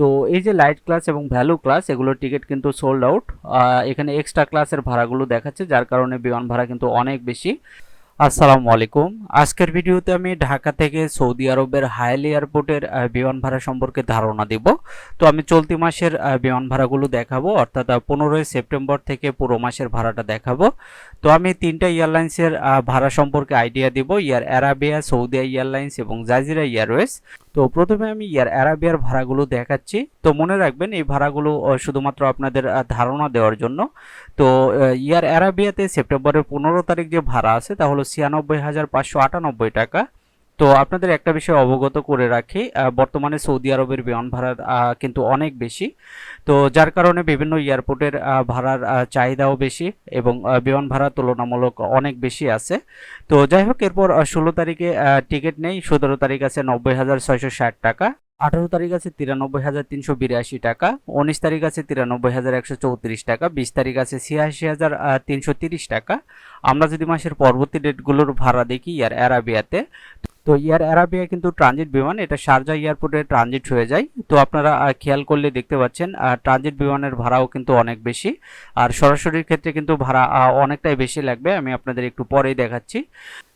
তো এই যে লাইট ক্লাস এবং ভ্যালু ক্লাস এগুলোর টিকিট কিন্তু সোল্ড আউট এখানে এক্সট্রা ক্লাসের ভাড়াগুলো দেখাচ্ছে, যার কারণে বিমান ভাড়া কিন্তু অনেক বেশি। আসসালামু আলাইকুম। আজকের ভিডিওতে আমি ঢাকা থেকে সৌদি আরবের হাইল এয়ারপোর্টের বিমান ভাড়া সম্পর্কে ধারণা দিব। তো আমি চলতি মাসের বিমান ভাড়াগুলো দেখাবো, অর্থাৎ পনেরোই সেপ্টেম্বর থেকে পুরো মাসের ভাড়াটা দেখাবো। তো আমি তিনটা এয়ারলাইন্সের ভাড়া সম্পর্কে আইডিয়া দিব, ইয়ার অ্যারাবিয়া, সৌদি এয়ারলাইন্স এবং জাজিরা এয়ারওয়েজ। তো প্রথমে আমি ইয়ার অ্যারাবিয়ার ভাড়াগুলো দেখাচ্ছি। তো মনে রাখবেন, এই ভাড়াগুলো শুধুমাত্র আপনাদের ধারণা দেওয়ার জন্য। তো ইয়ার অ্যারাবিয়াতে সেপ্টেম্বরের পনেরো তারিখ যে ভাড়া আছে, তা হলো ছিয়ানব্বই হাজার পাঁচশো আটানব্বই টাকা। তো আপনাদের একটা বিষয় অবগত করে রাখি বর্তমানে সৌদি আরবের বিমান ভাড়া কিন্তু অনেক বেশি। তো যার কারণে বিভিন্ন এয়ারপোর্টের ভাড়ার চাহিদাও বেশি এবং বিমান ভাড়া তুলনামূলক অনেক বেশি আছে। তো যাই হোক, এরপর ষোলো তারিখে টিকিট নেই। সতেরো তারিখ আছে নব্বই হাজার ছয়শো ষাট টাকা। আঠারো তারিখ আছে তিরানব্বই হাজার তিনশো বিরাশি টাকা। উনিশ তারিখ আছে তিরানব্বই হাজার একশো চৌত্রিশ টাকা। বিশ তারিখ আছে ছিয়াশি হাজার তিনশো তিরিশ টাকা। আমরা যদি মাসের পরবর্তী ডেটগুলোর ভাড়া দেখি ইয়ার অ্যারাবিয়াতে তো ইয়ার অ্যারাবিয়া কিন্তু ট্রানজিট বিমান, এটা শারজা এয়ারপোর্টে ট্রানজিট হয়ে যায়। তো আপনারা খেয়াল করলে দেখতে পাচ্ছেন ট্রানজিট বিমানের ভাড়াও কিন্তু অনেক বেশি। আর সরাসরির ক্ষেত্রে কিন্তু ভাড়া অনেকটাই বেশি লাগবে, আমি আপনাদের একটু পরেই দেখাচ্ছি।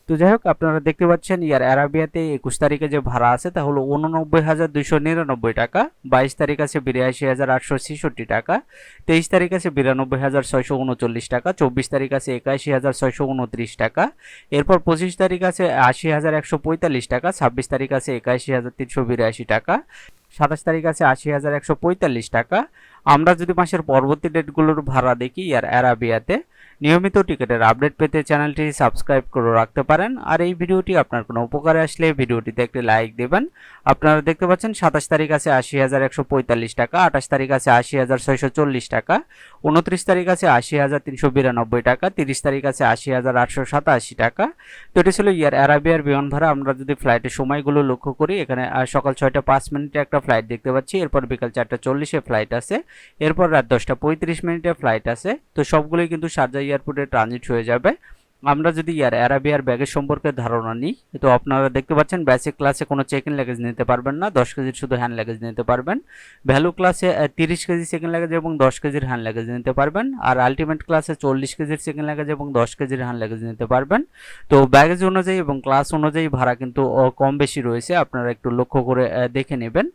তো যাই হোক, আপনারা দেখতে পাচ্ছেন, ইয়ার অ্যারাবিয়াতে একুশ তারিখে যে ভাড়া আছে, তা হলো উননব্বই হাজার দুইশো নিরানব্বই টাকা। বাইশ তারিখ আছে বিরাশি হাজার আটশো ছেষট্টি টাকা। তেইশ তারিখ আছে বিরানব্বই হাজার ছয়শো উনচল্লিশ টাকা। চব্বিশ তারিখ আছে একাশি হাজার ছয়শো উনত্রিশ টাকা। এরপর পঁচিশ তারিখ আছে আশি হাজার একশো পঁয়তাল্লিশ টাকা। ছাব্বিশ তারিখ আছে একাশি হাজার তিনশো বিরাশি টাকা। সাতাশ তারিখ আছে আশি হাজার একশো পঁয়তাল্লিশ টাকা। আমরা যদি মাসের পরবর্তী ডেটগুলোর ভাড়া দেখি, ইয়ার অ্যারাবিয়াতে, নিয়মিত টিকিটের আপডেট পেতে চ্যানেলটি সাবস্ক্রাইব করে রাখতে পারেন। আর এই ভিডিওটি আপনার কোনো উপকারে আসলে ভিডিওটিতে একটি লাইক দেবেন। আপনারা দেখতে পাচ্ছেন সাতাশ তারিখ আছে আশি হাজার একশো পঁয়তাল্লিশ টাকা, আঠাশ তারিখ আছে আশি হাজার ছয়শো চল্লিশ টাকা উনত্রিশ তারিখ আছে আশি হাজার তিনশো বিরানব্বই টাকা, তিরিশ তারিখ আছে আশি হাজার আটশো সাতাশি টাকা। তো এটি ছিল ইয়ার অ্যারাবিয়ার বিমান ভাড়া। আমরা যদি ফ্লাইটের সময়গুলো লক্ষ্য করি, এখানে সকাল ছয়টা পাঁচ মিনিটে একটা ফ্লাইট দেখতে পাচ্ছি, এরপর বিকাল চারটা চল্লিশে ফ্লাইট আছে, এরপর রাত দশটা পঁয়ত্রিশ মিনিটে ফ্লাইট আছে। তো সবগুলোই কিন্তু শারজা এয়ারপোর্টে ট্রানজিট হয়ে যাবে। আমরা যদি ইয়ার অ্যারাবিয়ার ব্যাগের সম্পর্কে ধারণা নিই, তো আপনারা দেখতে পাচ্ছেন বেসিক ক্লাসে কোনো চেক ইন লাগেজ নিতে পারবেন না, দশ কেজির শুধু হ্যান্ড লাগেজ নিতে পারবেন। ভ্যালু ক্লাসে তিরিশ কেজি সেকেন্ড লাগেজ এবং দশ কেজির হ্যান্ড লাগেজ নিতে পারবেন। আর আলটিমেট ক্লাসে চল্লিশ কেজির সেকেন্ড লাগেজ এবং দশ কেজির হ্যান্ড লাগেজ নিতে পারবেন। তো ব্যাগেজ অনুযায়ী এবং ক্লাস অনুযায়ী ভাড়া কিন্তু কম বেশি রয়েছে, আপনারা একটু লক্ষ্য করে দেখে নেবেন।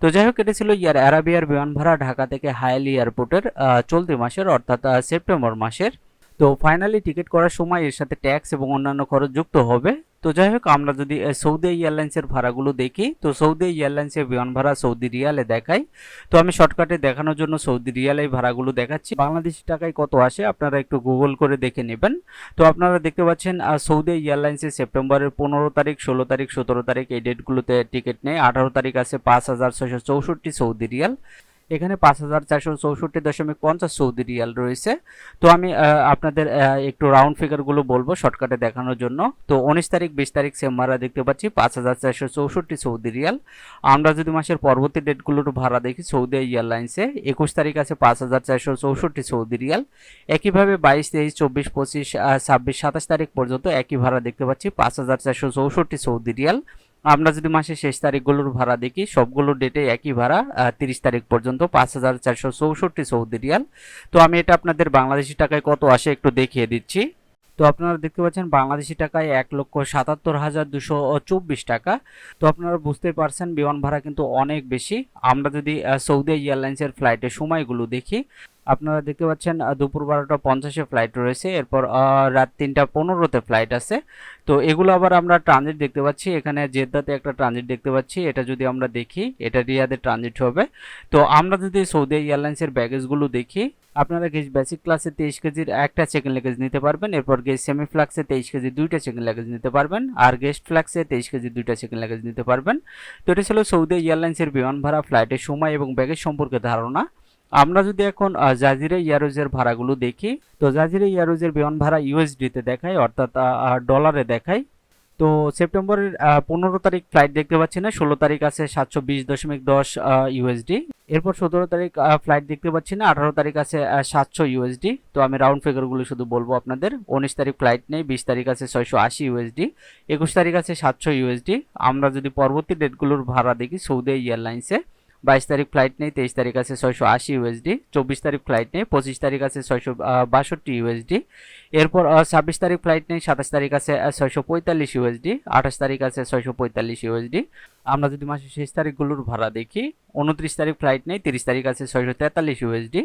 তো যাই হোক, এটা ছিল ইয়ার অ্যারাবিয়ার বিমান ভাড়া ঢাকা থেকে হায়ালি এয়ারপোর্টের চলতি মাসের, অর্থাৎ সেপ্টেম্বর মাসের। তো ফাইনালি টিকিট করার সময় এর সাথে ট্যাক্স এবং অন্যান্য খরচ যুক্ত হবে। তো যাই হোক, আমরা যদি সৌদি এয়ারলাইন্সের ভাড়াগুলো দেখি, তো সৌদি এয়ারলাইন্সের বিমান ভাড়া সৌদি রিয়ালে দেখাই তো আমি শর্টকাটে দেখানোর জন্য সৌদি রিয়ালে ভাড়াগুলো দেখাচ্ছি। বাংলাদেশি টাকায় কত আসে, আপনারা একটু গুগল করে দেখে নেবেন। তো আপনারা দেখতে পাচ্ছেন সৌদি এয়ারলাইন্সে সেপ্টেম্বরের পনেরো তারিখ, ষোলো তারিখ, সতেরো তারিখ এই ডেটগুলোতে টিকিট নেই আঠারো তারিখ আছে পাঁচ হাজার ছয়শো চৌষট্টি সৌদি রিয়াল এখানে পাঁচ হাজার চারশো চৌষট্টি দশমিক পঞ্চাশ সৌদি রিয়াল রয়েছে। তো আমি আপনাদের একটু রাউন্ড ফিগারগুলো বলব শর্টকাটে দেখানোর জন্য। তো উনিশ তারিখ, বিশ তারিখ সেম ভাড়া দেখতে পাচ্ছি, পাঁচ হাজার চারশো চৌষট্টি সৌদি রিয়াল। আমরা যদি মাসের পরবর্তী ডেটগুলোর ভাড়া দেখি, সৌদি এয়ারলাইন্সে একুশ তারিখ আছে পাঁচ হাজার চারশো চৌষট্টি সৌদি রিয়াল। একইভাবে বাইশ, তেইশ, চব্বিশ, পঁচিশ ছাব্বিশ, সাতাশ তারিখ পর্যন্ত একই ভাড়া দেখতে পাচ্ছি, পাঁচ হাজার চারশো চৌষট্টি সৌদি রিয়াল। আমরা যদি মাসের শেষ তারিখগুলোর ভাড়া দেখি, সবগুলো ডেটে একই ভাড়া তিরিশ তারিখ পর্যন্ত পাঁচ হাজার চারশো চৌষট্টি সৌদি রিয়াল। তো আমি এটা আপনাদের বাংলাদেশি টাকায় কত আসে একটু দেখিয়ে দিচ্ছি। তো আপনারা দেখতে পাচ্ছেন বাংলাদেশি টাকায় এক লক্ষ সাতাত্তর হাজার দুশো চব্বিশ টাকা। তো আপনারা বুঝতে পারছেন বিমান ভাড়া কিন্তু অনেক বেশি। আমরা যদি সৌদি এয়ারলাইন্সের ফ্লাইটের সময়গুলো দেখি আপনারা দেখতে পাচ্ছেন দুপুর বারোটা পঞ্চাশে ফ্লাইট রয়েছে। এরপর রাত তিনটা পনেরোতে ফ্লাইট আছে। তো এগুলো আবার আমরা ট্রানজিট দেখতে পাচ্ছি। এখানে জেদ্দাতে একটা ট্রানজিট দেখতে পাচ্ছি। এটা যদি আমরা দেখি, এটা রিয়াদে ট্রানজিট হবে। তো আমরা যদি সৌদি এয়ারলাইন্সের ব্যাগেজগুলো দেখি, আপনারা গেজ বেসিক ক্লাসে তেইশ কেজির একটা চেকেন লাগেজ নিতে পারবেন। এরপর গেজ সেমি ফ্লাক্সে তেইশ কেজি দুইটা চেকেন লেগেজ নিতে পারবেন। আর গেস্ট ফ্লাক্সে তেইশ কেজি দুইটা চেকেন লাগেজ নিতে পারবেন। তো এটা ছিল সৌদি এয়ারলাইন্সের বিমান ভাড়া ফ্লাইটের সময় এবং ব্যাগেজ সম্পর্কে ধারণা। আমরা যদি এখন জাজিরা ইয়ারোজের ভাড়াগুলো দেখি, তো জাজিরা ইয়ারোজের বিমান ভাড়া ইউএসডিতে দেখায়, অর্থাৎ ডলারে দেখায়। তো সেপ্টেম্বরের পনেরো তারিখ ফ্লাইট দেখতে পাচ্ছি না, ষোলো তারিখ আছে সাতশো বিশ দশমিক দশ ইউএসডি এরপর সতেরো তারিখ ফ্লাইট দেখতে পাচ্ছি না, আঠারো তারিখ আছে সাতশো ইউএসডি তো আমি রাউন্ড ফিগারগুলো শুধু বলব আপনাদের। উনিশ তারিখ ফ্লাইট নেই, বিশ তারিখ আছে ছয়শো আশি ইউএসডি একুশ তারিখ আছে সাতশো ইউএসডি আমরা যদি পরবর্তী ডেটগুলোর ভাড়া দেখি সৌদি এয়ারলাইন্সে বাইশ তারিখ ফ্লাইট নেই, তেইশ তারিখ আছে ছয়শো আশি ইউএসডি চব্বিশ তারিখ ফ্লাইট নেই, পঁচিশ তারিখ আছে ছয়শো বাষট্টি ইউএসডি এরপর ছাব্বিশ তারিখ ফ্লাইট নেই, সাতাশ তারিখ আছে ছয়শো পঁয়তাল্লিশ ইউএসডি আঠাশ তারিখ আছে ছয়শো পঁয়তাল্লিশ ইউএসডি আমরা যদি মাসের শেষ তারিখগুলোর ভাড়া দেখি, উনত্রিশ তারিখ ফ্লাইট নেই, তিরিশ তারিখ আছে ছয়শো তেতাল্লিশ ইউএসডি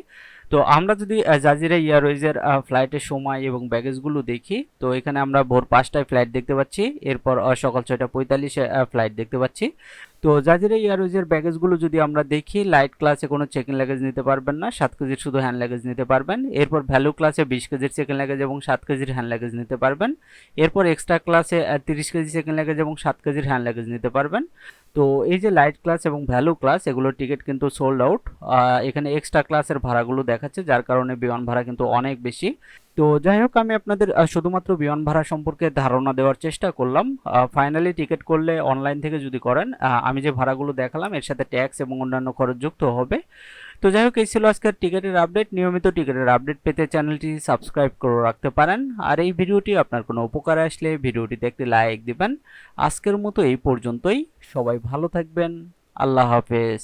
তো আমরা যদি জাজিরা এয়ারওয়েজের ফ্লাইটের সময় এবং ব্যাগেজগুলো দেখি, তো এখানে আমরা ভোর পাঁচটায় ফ্লাইট দেখতে পাচ্ছি, এরপর সকাল ছয়টা পঁয়তাল্লিশে ফ্লাইট দেখতে পাচ্ছি। তো জাজিরা এয়ারওয়েজের ব্যাগেজগুলো যদি আমরা দেখি লাইট ক্লাসে কোনো চেক লাগেজ নিতে পারবেন না, সাত কেজির শুধু হ্যান্ড লাগেজ নিতে পারবেন। এরপর ভ্যালু ক্লাসে বিশ কেজির চেক লাগেজ এবং সাত কেজির হ্যান্ড লাগেজ নিতে পারবেন। এরপর এক্সট্রা ক্লাসে তিরিশ কেজি চেক লাগেজ এবং সাত কেজির হ্যান্ড লাগেজ নিতে পারবেন। তো এই যে লাইট ক্লাস এবং ভ্যালু ক্লাস এগুলোর টিকিট কিন্তু সোল্ড আউট এখানে এক্সট্রা ক্লাসের ভাড়াগুলো দেখাচ্ছে, যার কারণে বিমান ভাড়া কিন্তু অনেক বেশি। তো যাই হোক, আমি আপনাদের শুধুমাত্র বিমান ভাড়া সম্পর্কে ধারণা দেওয়ার চেষ্টা করলাম। ফাইনালি টিকিট করলে অনলাইন থেকে যদি করেন আমি যে ভাড়াগুলো দেখালাম, এর সাথে ট্যাক্স এবং অন্যান্য খরচ যুক্ত হবে। তো যাই হোক, এই ছিল আজকের টিকিটের আপডেট নিয়মিত টিকিটের আপডেট পেতে চ্যানেলটি সাবস্ক্রাইব করে রাখতে পারেন। আর এই ভিডিওটি আপনার কোনো উপকারে আসলে ভিডিওটিতে একটি লাইক দিবেন। আজকের মতো এই পর্যন্তই। সবাই ভালো থাকবেন। আল্লাহ হাফেজ।